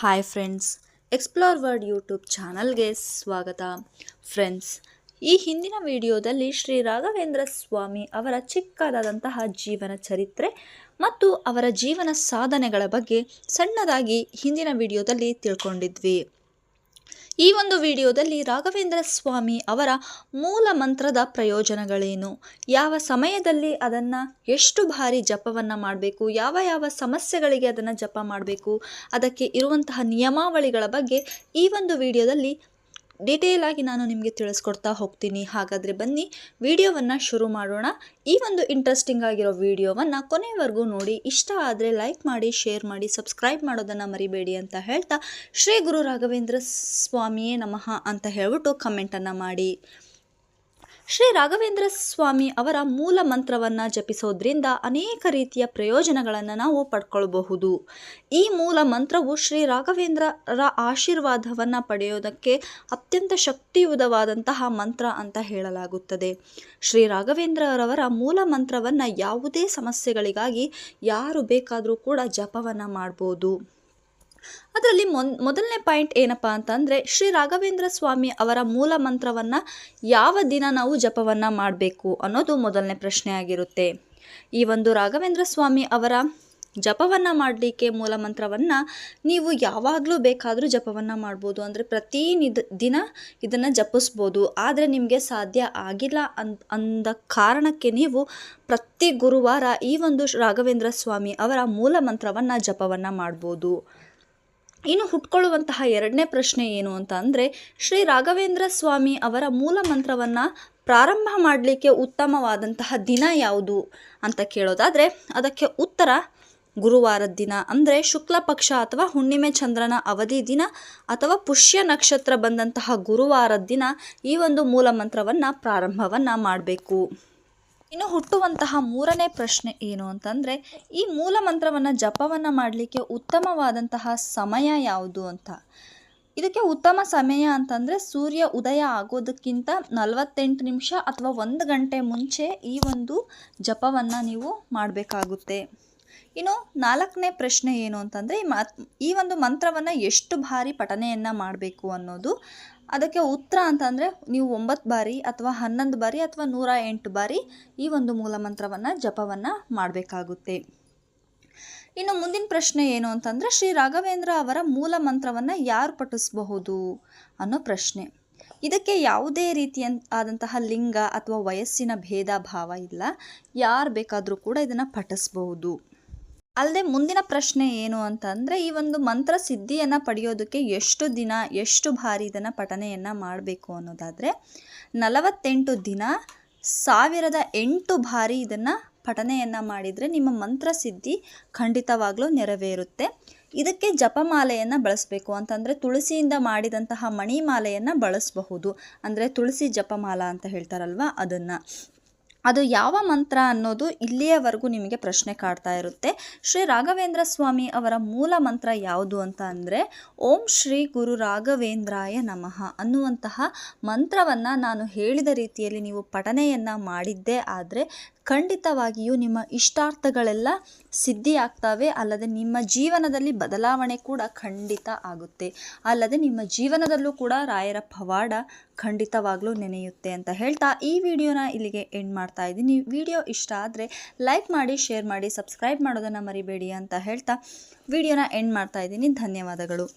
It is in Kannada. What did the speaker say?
Hi friends explore world YouTube ಚಾನಲ್ಗೆ ಸ್ವಾಗತ. ಫ್ರೆಂಡ್ಸ್ ಈ ಹಿಂದಿನ ವಿಡಿಯೋದಲ್ಲಿ ಶ್ರೀ ರಾಘವೇಂದ್ರ ಸ್ವಾಮಿ ಅವರ ಚಿಕ್ಕದಾದಂತಹ ಜೀವನ ಚರಿತ್ರೆ ಮತ್ತು ಅವರ ಜೀವನ ಸಾಧನೆಗಳ ಬಗ್ಗೆ ಸಣ್ಣದಾಗಿ ಹಿಂದಿನ ವಿಡಿಯೋದಲ್ಲಿ ತಿಳ್ಕೊಂಡಿದ್ವಿ. ಈ ಒಂದು ವಿಡಿಯೋದಲ್ಲಿ ರಾಘವೇಂದ್ರ ಸ್ವಾಮಿ ಅವರ ಮೂಲ ಮಂತ್ರದ ಪ್ರಯೋಜನಗಳೇನು? ಯಾವ ಸಮಯದಲ್ಲಿ ಅದನ್ನು ಎಷ್ಟು ಬಾರಿ ಜಪವನ್ನು ಮಾಡಬೇಕು? ಯಾವ ಯಾವ ಸಮಸ್ಯೆಗಳಿಗೆ ಅದನ್ನು ಜಪ ಮಾಡಬೇಕು? ಅದಕ್ಕೆ ಇರುವಂತಹ ನಿಯಮಾವಳಿಗಳ ಬಗ್ಗೆ ಈ ಒಂದು ವಿಡಿಯೋದಲ್ಲಿ ಡೀಟೇಲ್ ಆಗಿ ನಾನು ನಿಮಗೆ ತಿಳಿಸ್ಕೊಡ್ತಾ ಹೋಗ್ತೀನಿ. ಹಾಗಾದರೆ ಬನ್ನಿ, ವಿಡಿಯೋವನ್ನು ಶುರು ಮಾಡೋಣ. ಈ ಒಂದು ಇಂಟ್ರೆಸ್ಟಿಂಗ್ ಆಗಿರೋ ವಿಡಿಯೋವನ್ನು ಕೊನೆವರೆಗೂ ನೋಡಿ. ಇಷ್ಟ ಆದರೆ ಲೈಕ್ ಮಾಡಿ ಶೇರ್ ಮಾಡಿ ಸಬ್ಸ್ಕ್ರೈಬ್ ಮಾಡೋದನ್ನು ಮರಿಬೇಡಿ ಅಂತ ಹೇಳ್ತಾ ಶ್ರೀ ಗುರು ರಾಘವೇಂದ್ರ ಸ್ವಾಮಿಯೇ ನಮಃ ಅಂತ ಹೇಳ್ಬಿಟ್ಟು ಕಮೆಂಟನ್ನು ಮಾಡಿ. ಶ್ರೀ ರಾಘವೇಂದ್ರ ಸ್ವಾಮಿ ಅವರ ಮೂಲ ಮಂತ್ರವನ್ನು ಜಪಿಸೋದ್ರಿಂದ ಅನೇಕ ರೀತಿಯ ಪ್ರಯೋಜನಗಳನ್ನು ನಾವು ಪಡ್ಕೊಳ್ಬಹುದು. ಈ ಮೂಲ ಮಂತ್ರವು ಶ್ರೀ ರಾಘವೇಂದ್ರರ ಆಶೀರ್ವಾದವನ್ನು ಪಡೆಯೋದಕ್ಕೆ ಅತ್ಯಂತ ಶಕ್ತಿಯುತವಾದಂತಹ ಮಂತ್ರ ಅಂತ ಹೇಳಲಾಗುತ್ತದೆ. ಶ್ರೀ ರಾಘವೇಂದ್ರರವರ ಮೂಲ ಮಂತ್ರವನ್ನು ಯಾವುದೇ ಸಮಸ್ಯೆಗಳಿಗಾಗಿ ಯಾರು ಬೇಕಾದರೂ ಕೂಡ ಜಪವನ್ನು ಮಾಡ್ಬೋದು. ಅದರಲ್ಲಿ ಮೊದಲನೇ ಪಾಯಿಂಟ್ ಏನಪ್ಪ ಅಂತಂದರೆ ಶ್ರೀ ರಾಘವೇಂದ್ರ ಸ್ವಾಮಿ ಅವರ ಮೂಲ ಮಂತ್ರವನ್ನು ಯಾವ ದಿನ ನಾವು ಜಪವನ್ನು ಮಾಡಬೇಕು ಅನ್ನೋದು ಮೊದಲನೇ ಪ್ರಶ್ನೆ ಆಗಿರುತ್ತೆ. ಈ ಒಂದು ರಾಘವೇಂದ್ರ ಸ್ವಾಮಿ ಅವರ ಜಪವನ್ನು ಮಾಡಲಿಕ್ಕೆ ಮೂಲ ಮಂತ್ರವನ್ನು ನೀವು ಯಾವಾಗಲೂ ಬೇಕಾದರೂ ಜಪವನ್ನು ಮಾಡ್ಬೋದು. ಅಂದರೆ ಪ್ರತಿ ನಿದ, ದಿನ ಇದನ್ನು ಜಪಿಸ್ಬೋದು. ಆದರೆ ನಿಮಗೆ ಸಾಧ್ಯ ಆಗಿಲ್ಲ ಅನ್ ಅಂದ ಕಾರಣಕ್ಕೆ ನೀವು ಪ್ರತಿ ಗುರುವಾರ ಈ ಒಂದು ರಾಘವೇಂದ್ರ ಸ್ವಾಮಿ ಅವರ ಮೂಲ ಮಂತ್ರವನ್ನು ಜಪವನ್ನು ಮಾಡ್ಬೋದು. ಇನ್ನು ಹುಟ್ಕೊಳ್ಳುವಂತಹ ಎರಡನೇ ಪ್ರಶ್ನೆ ಏನು ಅಂತ ಅಂದರೆ, ಶ್ರೀ ರಾಘವೇಂದ್ರ ಸ್ವಾಮಿ ಅವರ ಮೂಲ ಮಂತ್ರವನ್ನು ಪ್ರಾರಂಭ ಮಾಡಲಿಕ್ಕೆ ಉತ್ತಮವಾದಂತಹ ದಿನ ಯಾವುದು ಅಂತ ಕೇಳೋದಾದರೆ, ಅದಕ್ಕೆ ಉತ್ತರ ಗುರುವಾರದ ದಿನ. ಅಂದರೆ ಶುಕ್ಲ ಪಕ್ಷ ಅಥವಾ ಹುಣ್ಣಿಮೆ ಚಂದ್ರನ ಅವಧಿ ದಿನ ಅಥವಾ ಪುಷ್ಯ ನಕ್ಷತ್ರ ಬಂದಂತಹ ಗುರುವಾರದ ದಿನ ಈ ಒಂದು ಮೂಲ ಮಂತ್ರವನ್ನು ಪ್ರಾರಂಭವನ್ನು ಮಾಡಬೇಕು. ಇನ್ನು ಹುಟ್ಟುವಂತಹ ಮೂರನೇ ಪ್ರಶ್ನೆ ಏನು ಅಂತಂದರೆ, ಈ ಮೂಲ ಮಂತ್ರವನ್ನು ಜಪವನ್ನು ಮಾಡಲಿಕ್ಕೆ ಉತ್ತಮವಾದಂತಹ ಸಮಯ ಯಾವುದು ಅಂತ. ಇದಕ್ಕೆ ಉತ್ತಮ ಸಮಯ ಅಂತಂದರೆ ಸೂರ್ಯ ಉದಯ ಆಗೋದಕ್ಕಿಂತ ನಲವತ್ತೆಂಟು ನಿಮಿಷ ಅಥವಾ ಒಂದು ಗಂಟೆ ಮುಂಚೆ ಈ ಒಂದು ಜಪವನ್ನು ನೀವು ಮಾಡಬೇಕಾಗುತ್ತೆ. ಇನ್ನು ನಾಲ್ಕನೇ ಪ್ರಶ್ನೆ ಏನು ಅಂತಂದರೆ, ಈ ಮಾತ್, ಈ ಒಂದು ಮಂತ್ರವನ್ನು ಎಷ್ಟು ಬಾರಿ ಪಠನೆಯನ್ನು ಮಾಡಬೇಕು ಅನ್ನೋದು. ಅದಕ್ಕೆ ಉತ್ತರ ಅಂತಂದರೆ, ನೀವು ಒಂಬತ್ತು ಬಾರಿ ಅಥವಾ ಹನ್ನೊಂದು ಬಾರಿ ಅಥವಾ ನೂರ ಎಂಟು ಬಾರಿ ಈ ಒಂದು ಮೂಲ ಮಂತ್ರವನ್ನು ಜಪವನ್ನು ಮಾಡಬೇಕಾಗುತ್ತೆ. ಇನ್ನು ಮುಂದಿನ ಪ್ರಶ್ನೆ ಏನು ಅಂತಂದರೆ, ಶ್ರೀ ರಾಘವೇಂದ್ರ ಅವರ ಮೂಲ ಮಂತ್ರವನ್ನು ಯಾರು ಪಠಿಸಬಹುದು ಅನ್ನೋ ಪ್ರಶ್ನೆ. ಇದಕ್ಕೆ ಯಾವುದೇ ರೀತಿಯ ಆದಂತಹ ಲಿಂಗ ಅಥವಾ ವಯಸ್ಸಿನ ಭೇದ ಭಾವ ಇಲ್ಲ. ಯಾರು ಬೇಕಾದರೂ ಕೂಡ ಇದನ್ನು ಪಠಿಸ್ಬಹುದು. ಅಲ್ಲದೆ ಮುಂದಿನ ಪ್ರಶ್ನೆ ಏನು ಅಂತಂದರೆ, ಈ ಒಂದು ಮಂತ್ರ ಸಿದ್ಧಿಯನ್ನು ಪಡೆಯೋದಕ್ಕೆ ಎಷ್ಟು ದಿನ, ಎಷ್ಟು ಬಾರಿ ಇದನ್ನು ಪಠನೆಯನ್ನು ಮಾಡಬೇಕು ಅನ್ನೋದಾದರೆ, ನಲವತ್ತೆಂಟು ದಿನ, ಸಾವಿರದ ಎಂಟು ಬಾರಿ ಇದನ್ನು ಪಠನೆಯನ್ನು ಮಾಡಿದರೆ ನಿಮ್ಮ ಮಂತ್ರ ಸಿದ್ಧಿ ಖಂಡಿತವಾಗಲೂ ನೆರವೇರುತ್ತೆ. ಇದಕ್ಕೆ ಜಪಮಾಲೆಯನ್ನು ಬಳಸಬೇಕು ಅಂತಂದರೆ, ತುಳಸಿಯಿಂದ ಮಾಡಿದಂತಹ ಮಣಿಮಾಲೆಯನ್ನು ಬಳಸಬಹುದು. ಅಂದರೆ ತುಳಸಿ ಜಪಮಾಲ ಅಂತ ಹೇಳ್ತಾರಲ್ವ, ಅದನ್ನು. ಅದು ಯಾವ ಮಂತ್ರ ಅನ್ನೋದು ಇಲ್ಲಿಯವರೆಗೂ ನಿಮಗೆ ಪ್ರಶ್ನೆ ಕಾಡ್ತಾ ಇರುತ್ತೆ. ಶ್ರೀ ರಾಘವೇಂದ್ರ ಸ್ವಾಮಿ ಅವರ ಮೂಲ ಮಂತ್ರ ಯಾವುದು ಅಂತ ಅಂದರೆ, ಓಂ ಶ್ರೀ ಗುರು ರಾಘವೇಂದ್ರಾಯ ನಮಃ ಅನ್ನುವಂತಹ ಮಂತ್ರವನ್ನು ನಾನು ಹೇಳಿದ ರೀತಿಯಲ್ಲಿ ನೀವು ಪಠನೆಯನ್ನು ಮಾಡಿದ್ದೇ ಆದರೆ ಖಂಡಿತವಾಗಿಯೂ ನಿಮ್ಮ ಇಷ್ಟಾರ್ಥಗಳೆಲ್ಲ ಸಿದ್ಧಿಯಾಗ್ತವೆ, ಅಲ್ಲದೆ ನಿಮ್ಮ ಜೀವನದಲ್ಲಿ ಬದಲಾವಣೆ ಕೂಡ ಖಂಡಿತ ಆಗುತ್ತೆ. ಅಲ್ಲದೆ ನಿಮ್ಮ ಜೀವನದಲ್ಲೂ ಕೂಡ ರಾಯರ ಪವಾಡ ಖಂಡಿತವಾಗ್ಲೂ ನೆನೆಯುತ್ತೆ ಅಂತ ಹೇಳ್ತಾ ಈ ವಿಡಿಯೋನ ಇಲ್ಲಿಗೆ ಎಂಡ್ ಮಾಡ್ತಾ ಇದ್ದೀನಿ. ವಿಡಿಯೋ ಇಷ್ಟ ಆದರೆ ಲೈಕ್ ಮಾಡಿ, ಶೇರ್ ಮಾಡಿ, ಸಬ್ಸ್ಕ್ರೈಬ್ ಮಾಡೋದನ್ನು ಮರಿಬೇಡಿ ಅಂತ ಹೇಳ್ತಾ ವಿಡಿಯೋನ ಎಂಡ್ ಮಾಡ್ತಾ ಇದ್ದೀನಿ. ಧನ್ಯವಾದಗಳು.